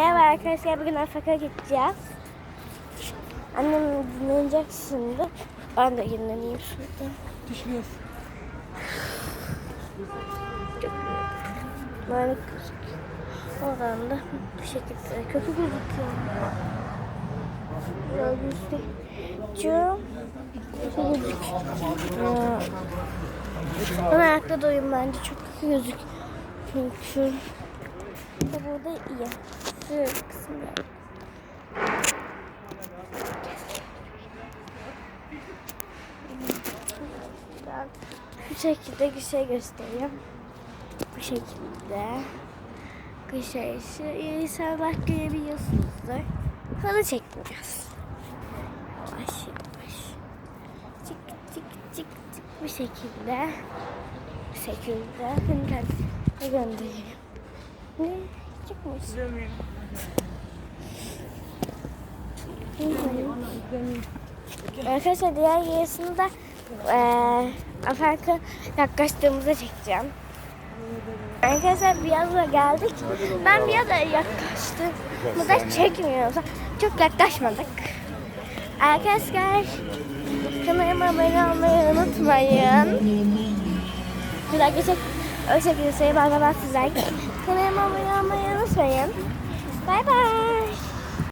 Merhaba arkadaşlar bugün Afak'a gideceğiz. Annem dinlenecek şimdi. Ben de dinleneyim şurada. Düşmüyor. Böyle gözüküyor. Oradan da bu şekilde kötü gözüküyor. Gördüğünüzde kötü gözüküyor. Ben ayakta doyum bence çok kötü gözüküyor. Çünkü burada iyi. Kısımda. Ben Bu şekilde bir şey göstereyim. Bu şekilde. Kışayışı inşallah görebiliyorsunuzdur. Halı çekmiyoruz. Yavaş yavaş. Çık çık çık çık bu şekilde. Bu şekilde. Şimdi ne göndereyim. Ne? Çıkmış. Arkadaşlar diğer yarısını da eee Afrika yaklaştığımızda çekeceğim. Arkadaşlar Biyaz'a geldik. Ben. Bu da çekmiyoruz. Çok yaklaşmadık. Arkadaşlar kanalıma abone olmayı unutmayın. Bir dakika çek. Şekilde sayı bana ben sizler. Kanalıma abone olmayı unutmayın. Bay bay.